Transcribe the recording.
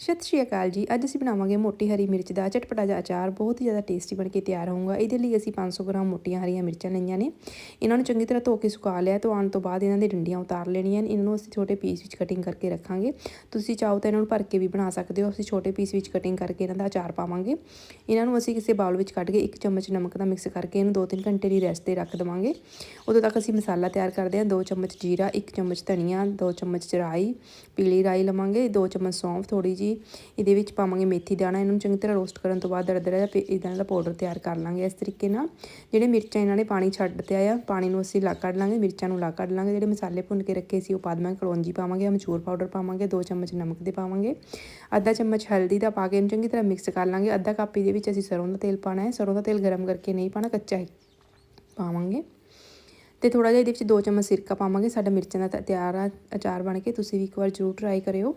ਸਤਿ ਸ਼੍ਰੀ ਅਕਾਲ ਜੀ। ਅੱਜ ਅਸੀਂ ਬਣਾਵਾਂਗੇ ਮੋਟੀ ਹਰੀ ਮਿਰਚ ਦਾ ਚਟਪਟਾ ਜਿਹਾ ਅਚਾਰ। ਬਹੁਤ ਹੀ ਜ਼ਿਆਦਾ ਟੇਸਟੀ ਬਣ ਕੇ ਤਿਆਰ ਹੋਊਗਾ। ਇਹਦੇ ਲਈ ਅਸੀਂ 500 ਗ੍ਰਾਮ ਮੋਟੀਆਂ ਹਰੀਆਂ ਮਿਰਚਾਂ ਲਈਆਂ ਨੇ। ਇਹਨਾਂ ਨੂੰ ਚੰਗੀ ਤਰ੍ਹਾਂ ਧੋ ਕੇ ਸੁਕਾ ਲਿਆ ਧੋਣ ਤੋਂ ਬਾਅਦ ਇਹਨਾਂ ਦੇ ਡੰਡੀਆਂ ਉਤਾਰ ਲੈਣੀਆਂ ਨੇ। ਇਹਨਾਂ ਨੂੰ ਅਸੀਂ ਛੋਟੇ ਪੀਸ ਵਿੱਚ ਕਟਿੰਗ ਕਰਕੇ ਰੱਖਾਂਗੇ। ਤੁਸੀਂ ਚਾਹੋ ਤਾਂ ਇਹਨਾਂ ਨੂੰ ਭਰ ਕੇ ਵੀ ਬਣਾ ਸਕਦੇ ਹੋ। ਅਸੀਂ ਛੋਟੇ ਪੀਸ ਵਿੱਚ ਕਟਿੰਗ ਕਰਕੇ ਇਹਨਾਂ ਦਾ ਅਚਾਰ ਪਾਵਾਂਗੇ। ਇਹਨਾਂ ਨੂੰ ਅਸੀਂ ਕਿਸੇ ਬਾਉਲ ਵਿੱਚ ਕੱਢ ਕੇ ਇੱਕ ਚਮਚ ਨਮਕ ਦਾ ਮਿਕਸ ਕਰਕੇ ਇਹਨੂੰ 2-3 ਘੰਟੇ ਲਈ ਰੈਸਟ ਤੇ ਰੱਖ ਦੇਵਾਂਗੇ। ਉਦੋਂ ਤੱਕ ਅਸੀਂ ਮਸਾਲਾ ਤਿਆਰ ਕਰਦੇ ਹਾਂ। 2 ਚਮਚ ਜੀਰਾ 1 ਚਮਚ ਧਨੀਆ 2 ਚਮਚ ਰਾਈ, ਪੀਲੀ ਰਾਈ ਲਵਾਂਗੇ। 2 ਚਮਚ ਸੌਂਫ ਥੋੜੀ ਜੀ ਇਹਦੇ ਵਿੱਚ ਪਾਵਾਂਗੇ ਮੇਥੀ ਦਾਣਾ, ਇਹਨੂੰ ਚੰਗੀ ਤਰ੍ਹਾਂ ਰੋਸਟ ਕਰਨ ਤੋਂ ਬਾਅਦ ਦਰਦਰਾ ਜਿਹਾ ਇਦਾਂ ਦਾ ਪਾਊਡਰ ਤਿਆਰ ਕਰ ਲਾਂਗੇ। ਇਸ ਤਰੀਕੇ ਨਾਲ ਜਿਹੜੇ ਮਿਰਚਾਂ ਇਹਨਾਂ ਨੇ ਪਾਣੀ ਛੱਡ ਦਿੱਤਾ ਆ ਪਾਣੀ ਨੂੰ ਅਸੀਂ ਲਾ ਕੱਢ ਲਾਂਗੇ, ਮਿਰਚਾਂ ਨੂੰ ਲਾ ਕੱਢ ਲਾਂਗੇ। ਜਿਹੜੇ ਮਸਾਲੇ ਭੁੰਨ ਕੇ ਰੱਖੇ ਸੀ, ਉਹ ਪਾ ਦੇਵਾਂਗੇ ਕਲੌਂਜੀ ਪਾਵਾਂਗੇ ਅਮਚੂਰ ਪਾਊਡਰ ਪਾਵਾਂਗੇ 2 ਚਮਚ ਨਮਕ ਦੇ ਪਾਵਾਂਗੇ। ਅੱਧਾ ਚਮਚ ਹਲਦੀ ਦਾ ਪਾ ਕੇ ਇਹਨੂੰ ਚੰਗੀ ਤਰ੍ਹਾਂ ਮਿਕਸ ਕਰ ਲਾਂਗੇ। ਅੱਧਾ ਕੱਪ ਇਹਦੇ ਵਿੱਚ ਅਸੀਂ ਸਰੋਂ ਦਾ ਤੇਲ ਪਾਣਾ ਹੈ। ਸਰੋਂ ਦਾ ਤੇਲ ਗਰਮ ਕਰਕੇ ਨਹੀਂ ਪਾਣਾ, ਕੱਚਾ ਹੀ ਪਾਵਾਂਗੇ। ਤੇ ਥੋੜਾ ਜਿਹਾ ਇਹਦੇ ਵਿੱਚ 2 ਚਮਚ ਸਿਰਕਾ ਪਾਵਾਂਗੇ। ਸਾਡਾ ਮਿਰਚਾਂ ਦਾ ਤਿਆਰ ਆ, ਅਚਾਰ ਬਣ ਕੇ, ਤੁਸੀਂ ਵੀ ਇੱਕ ਵਾਰ ਜ਼ਰੂਰ ਟਰਾਈ ਕਰਿਓ।